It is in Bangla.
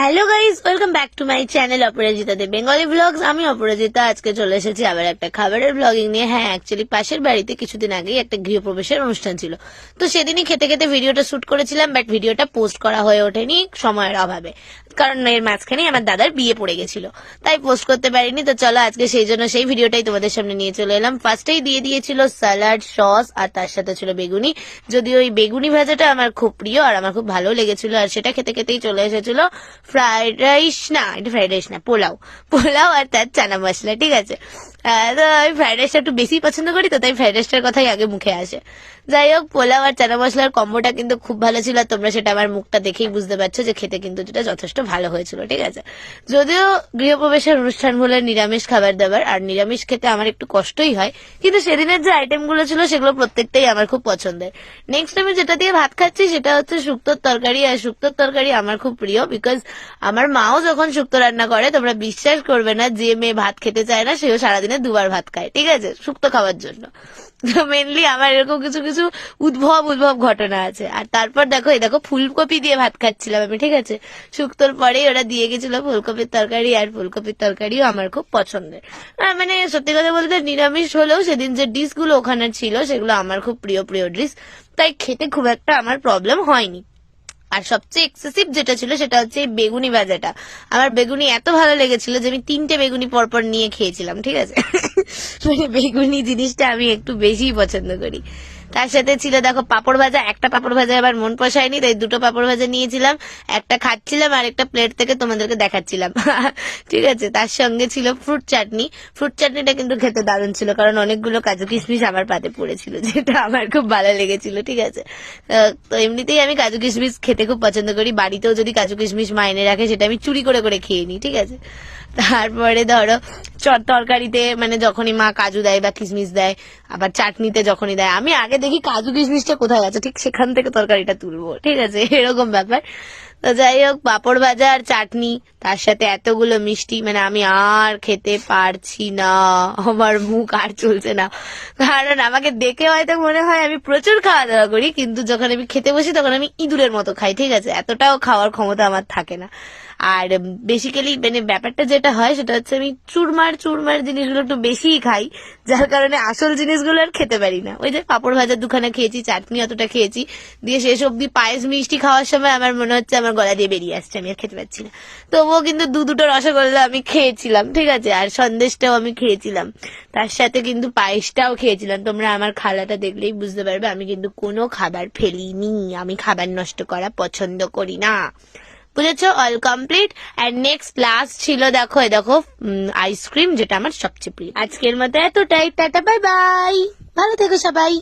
Hello guys welcome back to my channel Aparajita De Bengali vlogs আমি অপরাজিতা আজকে চলে এসেছি আবার একটা খাবারের ব্লগিং নিয়ে। হ্যাঁ অ্যাকচুয়ালি পাশের বাড়িতে কিছুদিন আগেই একটা গৃহপ্রবেশের অনুষ্ঠান ছিল। তো সেদিনই খেতে খেতে ভিডিওটা শ্যুট করেছিলাম বাট ভিডিওটা পোস্ট করা হয়ে ওঠেনি সময়ের অভাবে। কারণ এর মাঝখানে আমার দাদার বিয়ে পড়ে গেছিল। তাই পোস্ট করতে পারিনি, তো চলো আজকে সেই জন্য সেই ভিডিওটাই তোমাদের সামনে নিয়ে চলে এলাম। ফার্স্টেই দিয়ে দিয়েছিল স্যালাড সস আর তার সাথে ছিল বেগুনি। যদিও ওই বেগুনি ভাজাটা আমার খুব প্রিয় আর আমার খুব ভালো লেগেছিল, আর সেটা খেতে খেতেই চলে এসেছিল ফ্রাইড রাইস না, এটা ফ্রাইড রাইস না, পোলাও। পোলাও আর তার চানা মশলা, ঠিক আছে? তো আমি ফ্রাইড রাইসটা একটু বেশি পছন্দ করি তো, তাই ফ্রাইড রাইসটার কথাই আগে মুখে আসে। যাই হোক, পোলাও আর চানা মশলার কম্বোটা কিন্তু খুব ভালো ছিল, আর তোমরা সেটা আমার মুখটা দেখেই বুঝতে পারছ যে খেতে কিন্তু যেটা যথেষ্ট ভালো হয়েছিল, ঠিক আছে? যদিও গৃহপ্রবেশের অনুষ্ঠান বলে নিরামিষ খাবার দাবার, আর নিরামিষ খেতে আমার একটু কষ্টই হয়, কিন্তু সেদিনের যে আইটেমগুলো ছিল সেগুলো প্রত্যেকটাই আমার খুব পছন্দের। নেক্সট আমি যেটা দিয়ে ভাত খাচ্ছি সেটা হচ্ছে শুক্তোর তরকারি, আর শুক্তোর তরকারি আমার খুব প্রিয় বিকজ আমার মাও যখন শুক্তো রান্না করে, তোমরা বিশ্বাস করবে না, যে মেয়ে ভাত খেতে চায় না, সেও সারাদিনে দুবার ভাত খায়, ঠিক আছে? শুক্তো খাওয়ার জন্য। তো মেনলি আমার এরকম কিছু কিছু উদ্ভব উদ্ভব ঘটনা আছে। আর তারপর দেখো, এই দেখো, ফুলকপি দিয়ে ভাত খাচ্ছিলাম আমি, ঠিক আছে? শুক্তোর পরেই ওরা দিয়ে গেছিল ফুলকপির তরকারি, আর ফুলকপির তরকারিও আমার খুব পছন্দের। মানে সত্যি কথা বলতে নিরামিষ হলেও সেদিন যে ডিশগুলো ওখানে ছিল, সেগুলো আমার খুব প্রিয় প্রিয় ডিশ। তাই খেতে খুব একটা আমার প্রবলেম হয়নি। আর সবচেয়ে এক্সেসিভ যেটা ছিল সেটা হচ্ছে বেগুনি ভাজাটা। আমার বেগুনি এত ভালো লেগেছিল যে আমি তিনটে বেগুনি পরপর নিয়ে খেয়েছিলাম, ঠিক আছে? মানে বেগুনি জিনিসটা আমি একটু বেশিই পছন্দ করি। তার সাথে ছিল দেখো পাপড় ভাজা। একটা পাপড় ভাজা আবার মন পোষায়নি তাই দুটো পাপড় ভাজা নিয়েছিলাম। একটা খাচ্ছিলাম আর একটা প্লেট থেকে তোমাদেরকে দেখাচ্ছিলাম। ঠিক আছে? তার সঙ্গে ছিল ফ্রুট চাটনি ফ্রুট চাটনিটা কিন্তু খেতে দারুণ ছিল কারণ অনেকগুলো কাজু কিশমিশ আমার পাতে পড়েছিল যেটা আমার খুব ভালো লেগেছিল ঠিক আছে? তো এমনিতেই আমি কাজু কিশমিশ খেতে খুব পছন্দ করি। বাড়িতেও যদি কাজু কিশমিশ মাইনে রাখে সেটা আমি চুরি করে করে খেয়ে নিই ঠিক আছে? তারপরে ধরো চট তরকারিতে মানে যখনই মা কাজু দেয় বা কিশমিশ দেয় আবার চাটনিতে যখনই দেয় আমি আগে দেখি কাজু কিশমিশটা কোথায় আছে, ঠিক সেখান থেকে তরকারিটা তুলবো, ঠিক আছে? এরকম ব্যাপার। তো যাই হোক, পাপড় ভাজা আর চাটনি, তার সাথে এতগুলো মিষ্টি মানে আমি আর খেতে পারছি না। আমার মুখ আর চলছে না। কারণ আমাকে দেখে হয়তো মনে হয় আমি প্রচুর খাওয়া দাওয়া করি, কিন্তু যখন আমি খেতে বসি তখন আমি ইঁদুরের মতো খাই, ঠিক আছে? এতটাও খাওয়ার ক্ষমতা আমার থাকে না। আর বেসিক্যালি মানে ব্যাপারটা যেটা হয়, সেটা হচ্ছে আমি চুরমার চুরমার জিনিসগুলো একটু বেশিই খাই, যার কারণে আসল জিনিসগুলো আর খেতে পারি না। ওই যে পাপড় ভাজার দুখানা খেয়েছি, চাটনি অতটা খেয়েছি, দিয়ে শেষ অব্দি পায়েস মিষ্টি খাওয়ার সময় আমার মনে হচ্ছে আমার গলা দিয়ে বেরিয়ে আসছে, আমি আর খেতে পারছি না। তবুও কিন্তু দু দুটো রসগোল্লা আমি খেয়েছিলাম, ঠিক আছে? আর সন্দেশটাও আমি খেয়েছিলাম। তার সাথে কিন্তু পায়েসটাও খেয়েছিলাম। তোমরা আমার খালাটা দেখলেই বুঝতে পারবে, আমি কিন্তু কোনো খাবার ফেলিনি। আমি খাবার নষ্ট করা পছন্দ করি না। বুঝেছ all complete and next last ছিল, দেখো দেখো আইসক্রিম যেটা আমার সবচেয়ে প্রিয়। আজকের মতো এতটাই, টাটা বাই বাই ভালো থেকো সবাই।